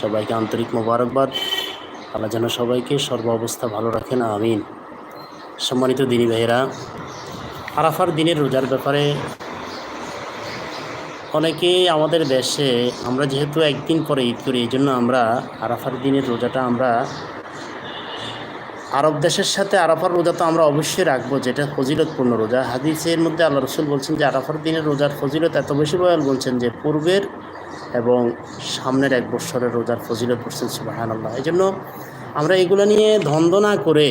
সবাইকে আন্তরিক মোবারকবাদ। আল্লাহ যেন সবাইকে সর্ব অবস্থা ভালো রাখেন, আমিন। সম্মানিত দিনী ভাইয়েরা, আরাফার দিনের রোজার ব্যাপারে অনেকেই আমাদের দেশে আমরা যেহেতু একদিন পরে ঈদ করি এই জন্য আমরা আরাফার দিনের রোজাটা আমরা আরব দেশের সাথে আরাফার রোজা তো আমরা অবশ্যই রাখব, যেটা ফজিলতপূর্ণ রোজা। হাদিসের মধ্যে আল্লাহ রসুল বলছেন যে, আরাফার দিনের রোজার ফজিলত এত বেশি বয়াল বলছেন যে, পূর্বের এবং সামনের এক বৎসরের রোজার ফজিলত পড়ছেন সুবাহান আল্লাহ এই জন্য আমরা এগুলো নিয়ে ধন্দ না করে,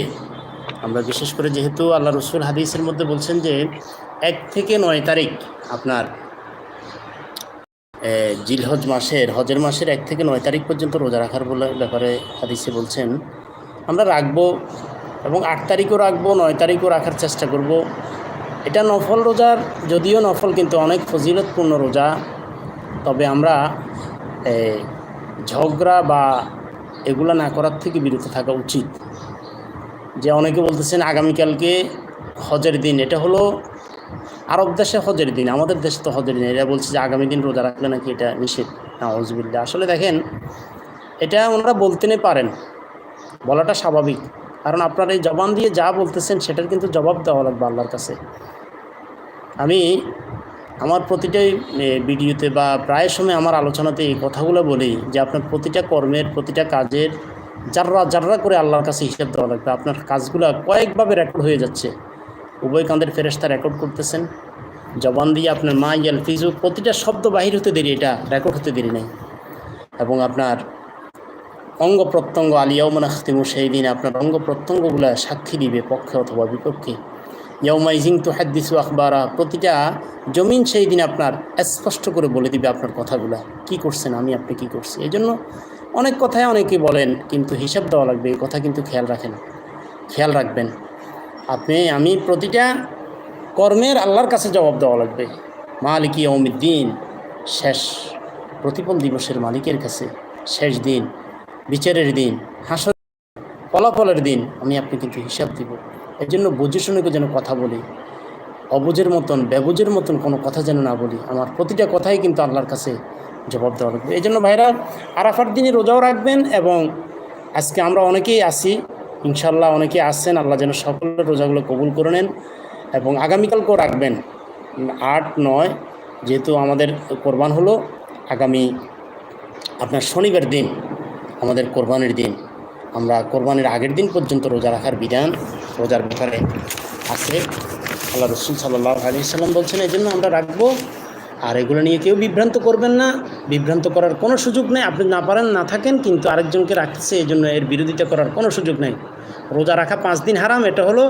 আমরা বিশেষ করে যেহেতু আল্লাহ রসুল হাদিসের মধ্যে বলছেন যে, এক থেকে নয় তারিখ আপনার জিলহজ মাসের, হজের মাসের এক থেকে নয় তারিখ পর্যন্ত রোজা রাখার বলে ব্যাপারে হাদিসে বলছেন। আমরা রাখব এবং আট তারিখও রাখব, নয় তারিখও রাখার চেষ্টা করব। এটা নফল রোজার, যদিও নফল কিন্তু অনেক ফজিলতপূর্ণ রোজা। তবে আমরা ঝগড়া বা এগুলা না করার থেকে বিরত থাকা উচিত। যে অনেকে বলতেছেন আগামীকালকে হজের দিন, এটা হলো আরব দেশে হজের দিন, আমাদের দেশে তো হজের দিন, এরা বলছে যে আগামী দিন রোজা রাখলে নাকি এটা নিষেধ না হজবিল্লা আসলে দেখেন, এটা ওনারা বলতে পারেন, বলাটা স্বাভাবিক। কারণ আপনারা এই জবান দিয়ে যা বলতেছেন, সেটার কিন্তু জবাব দেওয়া লাগবে আল্লাহর কাছে। আমি আমার প্রতিটাই ভিডিওতে বা প্রায় সময় আমার আলোচনাতে এই কথাগুলো বলি যে আপনার প্রতিটা কর্মের, প্রতিটা কাজের যাররা যাররা করে আল্লাহর কাছে হিসাব দেওয়া লাগবে, আপনার কাজগুলো কয়েকভাবে রেকর্ড হয়ে যাচ্ছে। উভয় কান্দের ফেরেস্তা রেকর্ড করতেছেন। জবান দিয়ে আপনার মা ইয়াল ফিজু প্রতিটা শব্দ বাহির হতে দেরি, এটা রেকর্ড হতে দেরি নেই। এবং আপনার অঙ্গ প্রত্যঙ্গ আলিয়াউমান আখতিমু সেই দিন আপনার অঙ্গ প্রত্যঙ্গগুলো সাক্ষী দিবে পক্ষে অথবা বিপক্ষে। ইয়ৌমাইজিং তো হাদ্দিসু আখবারা, প্রতিটা জমিন সেই দিন আপনার স্পষ্ট করে বলে দিবে আপনার কথাগুলো। কি করছেন, আমি আপনি কি করছি? এই জন্য অনেক কথায় অনেকে বলেন, কিন্তু হিসাব দেওয়া লাগবে, এই কথা কিন্তু খেয়াল রাখেন। খেয়াল রাখবেন। আপনি, আমি প্রতিটা কর্মের আল্লাহর কাছে জবাব দেওয়া লাগবে। মালিকি অমিদ্দিন শেষ প্রতিফল দিবসের মালিকের কাছে, শেষ দিন, বিচারের দিন হাসর ফলাফলের দিন, আমি আপনি কিন্তু হিসাব দিব। এই জন্য বুঝে শুনে যেন কথা বলি। অবুজের মতন, ব্যবুঝের মতন কোনো কথা যেন না বলি। আমার প্রতিটা কথাই কিন্তু আল্লাহর কাছে জবাব দেওয়া লাগবে। এই জন্য ভাইরা, আরাফার দিনে রোজাও রাখবেন এবং আজকে আমরা অনেকেই আসি ইনশাল্লাহ অনেকেই আসছেন আল্লাহ যেন সকলের রোজাগুলো কবুল করে নেন এবং আগামীকালকেও রাখবেন। আট, নয়, যেহেতু আমাদের কোরবান হলো, আগামী আপনার শনিবার দিন, আমাদের কোরবানির দিন। আমরা কোরবানির আগের দিন পর্যন্ত রোজা রাখার বিধান রোজার ব্যাপারে আছে। আল্লাহ রসুল সাল্লাহ আলী সাল্লাম বলছেন এই জন্য আমরা রাখব। আর এগুলো নিয়ে কেউ বিভ্রান্ত করবেন না। বিভ্রান্ত করার কোনো সুযোগ নেই। আপনি না পারেন, না থাকেন, কিন্তু আরেকজনকে রাখছে এই জন্য এর বিরোধিতা করার কোনো সুযোগ নেই। রোজা রাখা পাঁচ দিন হারাম, এটা হলো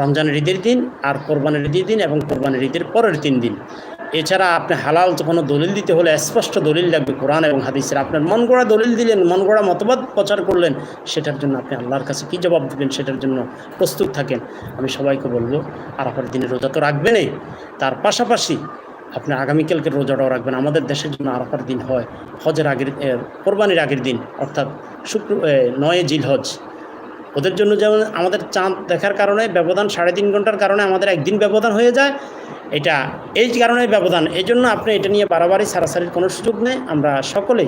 রমজানের ঈদের দিন আর কোরবানের ঈদের দিন এবং কোরবানের ঈদের পরের তিন দিন। এছাড়া আপনি হালাল কোনো দলিল দিতে হলে স্পষ্ট দলিল লাগবে কোরআন এবং হাদিসের। আপনার মন গড়া দলিল দিলেন, মন গড়া মতবাদ প্রচার করলেন, সেটার জন্য আপনি আল্লাহর কাছে কী জবাব দেবেন সেটার জন্য প্রস্তুত থাকেন। আমি সবাইকে বলব, আরাফার দিনে রোজা তো রাখবেনই তার পাশাপাশি আপনি আগামীকালকে রোজাটাও রাখবেন। আমাদের দেশের জন্য আরাফার দিন হয় হজের আগের কোরবানির আগের দিন, অর্থাৎ শুক্র নয় জিল হজ ওদের জন্য যেমন আমাদের চাঁদ দেখার কারণে ব্যবধান সাড়ে তিন ঘণ্টার কারণে আমাদের একদিন ব্যবধান হয়ে যায়। এটা এই কারণে ব্যবধান। এই জন্য আপনি এটা নিয়ে বাড়াবাড়ি, সারাসারির কোনো সুযোগ নেই। আমরা সকলে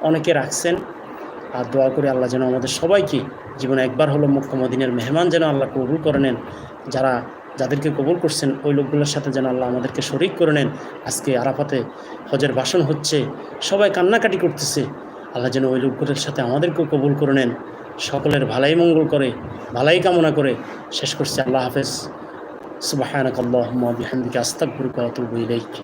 অনেকে রাখছেন। আর দোয়া করে আল্লাহ যেন আমাদের সবাইকে জীবনে একবার হলো মুখ্যমদিনের মেহমান যেন আল্লাহ কবুল করে নেন। যারা, যাদেরকে কবুল করছেন, ওই লোকগুলোর সাথে যেন আল্লাহ আমাদেরকে শরিক করে নেন। আজকে আরাফাতে হজের ভাষণ হচ্ছে, সবাই কান্নাকাটি করতেছে। আল্লাহ যেন ওই লোকগুলোর সাথে আমাদেরকেও কবুল করে নেন। সকলের ভালাই মঙ্গল করে, ভালাই কামনা করে। শেষ করছে। আল্লাহ হাফেজ। سبحانك اللهم وبحمدك أستغفرك وأتوب إليك.